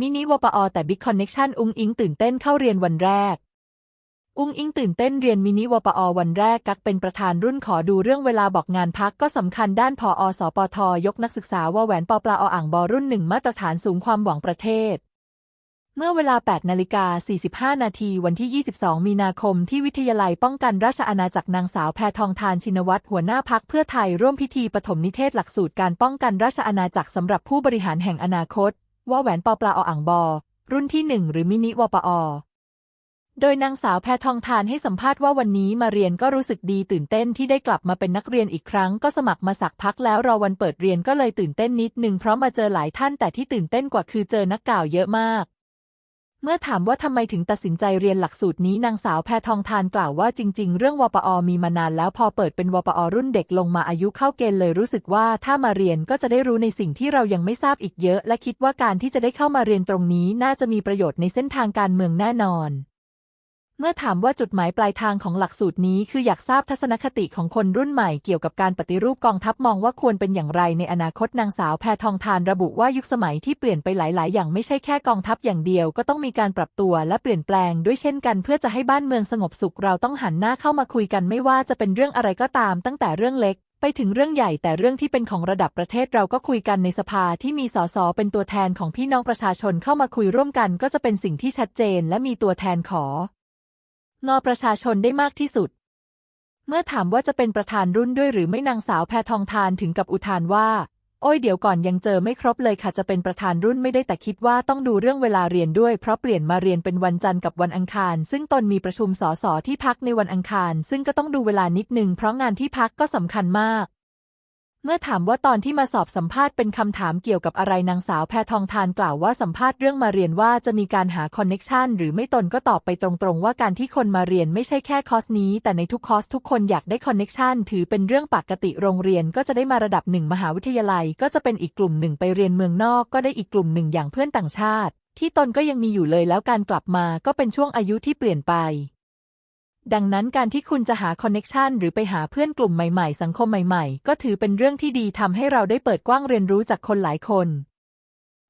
มินิวปอแต่บิ๊กคอนเน็ชันอุ้งอิงตื่นเต้นเข้าเรียนวันแรก อุ้งอิงตื่นเต้นเรียนมินิวปอวันแรกกักเป็นประธานรุ่นขอดูเรื่องเวลาบอกงานพักก็สำคัญด้านพออสปทยกนักศึกษาว่าแหวนปอปลาออ่างบอรุ่นหนึ่งมาตรฐานสูงความหวังประเทศ เมื่อเวลา 8 นาฬิกา 45 นาทีวันที่ 22 มีนาคมที่วิทยาลัยป้องกันราชอาณาจักรนางสาวแพทองทานชินวัตรหัวหน้าพักเพื่อไทยร่วมพิธีปฐมนิเทศหลักสูตรการป้องกันราชอาณาจักรสำหรับผู้บริหารแห่งอนาคต ว่าแหวนปอปลาออ่างบอ รุ่นที่หนึ่งหรือมินิวปอ โดยนางสาวแพทองทานให้สัมภาษณ์ว่าวันนี้มาเรียนก็รู้สึกดีตื่นเต้นที่ได้กลับมาเป็นนักเรียนอีกครั้งก็สมัครมาสักพักแล้วรอวันเปิดเรียนก็เลยตื่นเต้นนิดนึงเพราะมาเจอหลายท่านแต่ที่ตื่นเต้นกว่าคือเจอนักกล่าวเยอะมาก เมื่อถามว่าทำไมถึงตัดสินใจเรียนหลักสูตรนี้นางสาวแพทองทานกล่าวว่าจริง ๆ เรื่องวปอมีมานานแล้วพอเปิดเป็นวปอรุ่นเด็กลงมาอายุเข้าเกณฑ์เลยรู้สึกว่าถ้ามาเรียนก็จะได้รู้ในสิ่งที่เรายังไม่ทราบอีกเยอะ และคิดว่าการที่จะได้เข้ามาเรียนตรงนี้น่าจะมีประโยชน์ในเส้นทางการเมืองแน่นอน เมื่อถามว่าจุดหมายปลายทางของหลักสูตรนี้คืออยากทราบทัศนคติของคนรุ่นใหม่เกี่ยวกับการปฏิรูปกองทัพมองว่าควรเป็นอย่างไรในอนาคตนางสาวแพทองทานระบุว่ายุคสมัยที่เปลี่ยนไปหลาย ๆ อย่างไม่ใช่แค่กองทัพอย่างเดียว ก็ต้องมีการปรับตัวและเปลี่ยนแปลงด้วยเช่นกัน เพื่อจะให้บ้านเมืองสงบสุขเราต้องหันหน้าเข้ามาคุยกันไม่ว่าจะเป็นเรื่องอะไรก็ตาม ตั้งแต่เรื่องเล็กไปถึงเรื่องใหญ่แต่เรื่องที่เป็นของระดับประเทศเราก็คุยกันในสภาที่มีสสเป็นตัวแทนของพี่น้องประชาชนเข้ามาคุยร่วมกันก็จะเป็นสิ่งที่ชัดเจน และมีตัวแทนขอ งอประชาชนได้มากที่สุด เมื่อถามว่าจะเป็นประธานรุ่นด้วยหรือไม่นางสาวแพทองทานถึงกับอุทานว่า โอ้ยเดี๋ยวก่อนยังเจอไม่ครบเลยค่ะจะเป็นประธานรุ่นไม่ได้แต่คิดว่าต้องดูเรื่องเวลาเรียนด้วยเพราะเปลี่ยนมาเรียนเป็นวันจันทร์กับวันอังคาร ซึ่งตนมีประชุมสสที่พักในวันอังคาร ซึ่งก็ต้องดูเวลานิดนึงเพราะงานที่พักก็สำคัญมาก เมื่อถามว่าตอนที่มาสอบสัมภาษณ์เป็นคำถามเกี่ยวกับอะไรนางสาวแพทองทานกล่าวว่าสัมภาษณ์เรื่องมาเรียนว่าจะมีการหาคอนเน็ชันหรือไม่ตนก็ตอบไปตรงๆ ว่าการที่คนมาเรียนไม่ใช่แค่คอสนี้ แต่ในทุกคอสทุกคนอยากได้คอนเน็ชันถือเป็นเรื่องปกติโรงเรียนก็จะได้มาระดับหนึ่งมหาวิทยาลัย ก็จะเป็นอีกกลุ่มหนึ่งไปเรียนเมืองนอกก็ได้อีกกลุ่มหนึ่งอย่างเพื่อนต่างชาติ ที่ตนก็ยังมีอยู่เลยแล้วการกลับมาก็เป็นช่วงอายุที่เปลี่ยนไป ดังนั้นการที่คุณจะหาคอนเน็ชันหรือไปหาเพื่อนกลุ่มใหม่ ๆ สังคมใหม่ ๆ ก็ถือเป็นเรื่องที่ดีทำให้เราได้เปิดกว้างเรียนรู้จากคนหลายคน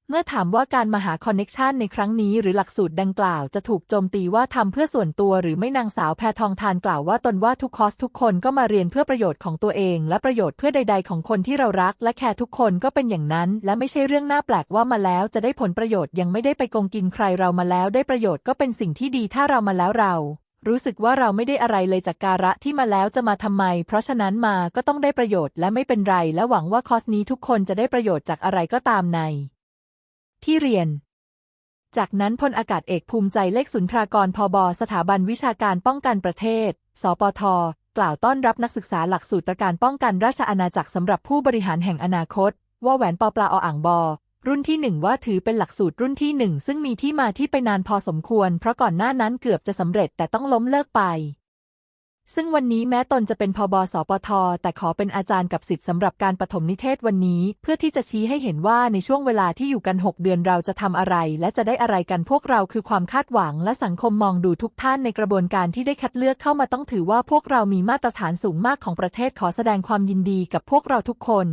เมื่อถามว่าการมาหาคอนเน็ชันในครั้งนี้หรือหลักสูตรดังกล่าวจะถูกโจมตีว่าทำเพื่อส่วนตัวหรือไม่นางสาวแพทองทานกล่าวว่าตนว่าทุกคอร์สทุกคนก็มาเรียนเพื่อประโยชน์ของตัวเอง และประโยชน์เพื่อใด ๆ ของคนที่เรารัก และแคร์ทุกคนก็เป็นอย่างนั้น และไม่ใช่เรื่องน่าแปลกว่ามาแล้วจะได้ผลประโยชน์ยังไม่ได้ไปโกงกินใครเรามาแล้วได้ประโยชน์ก็เป็นสิ่งที่ดีถ้าเรามาแล้วเรา รู้สึกว่าเราไม่ได้อะไรเลยจากการะที่มาแล้วจะมาทำไม เพราะฉะนั้นมาก็ต้องได้ประโยชน์และไม่เป็นไร และหวังว่าคอร์สนี้ทุกคนจะได้ประโยชน์จากอะไรก็ตามใน ที่เรียน จากนั้นพลอากาศเอกภูมิใจเลขสุนทรากรพบสถาบันวิชาการป้องกันประเทศ สปท กล่าวต้อนรับนักศึกษาหลักสูตรการป้องกันราชอาณาจักรสำหรับผู้บริหารแห่งอนาคต ว่าแหวนปอปลาออ่างบอ รุ่นที่หนึ่งว่าถือเป็นหลักสูตรรุ่นที่หนึ่งซึ่งมีที่มาที่ไปนานพอสมควร เพราะก่อนหน้านั้นเกือบจะสำเร็จแต่ต้องล้มเลิกไป ซึ่งวันนี้แม้ตนจะเป็นพบสปท แต่ขอเป็นอาจารย์กับสิทธิ์สำหรับการปฐมนิเทศวันนี้ เพื่อที่จะชี้ให้เห็นว่าในช่วงเวลาที่อยู่กัน 6 เดือนเราจะทำอะไร และจะได้อะไรกันพวกเราคือความคาดหวัง และสังคมมองดูทุกท่านในกระบวนการที่ได้คัดเลือกเข้ามาต้องถือว่าพวกเรามีมาตรฐานสูงมากของประเทศขอแสดงความยินดีกับพวกเราทุกคน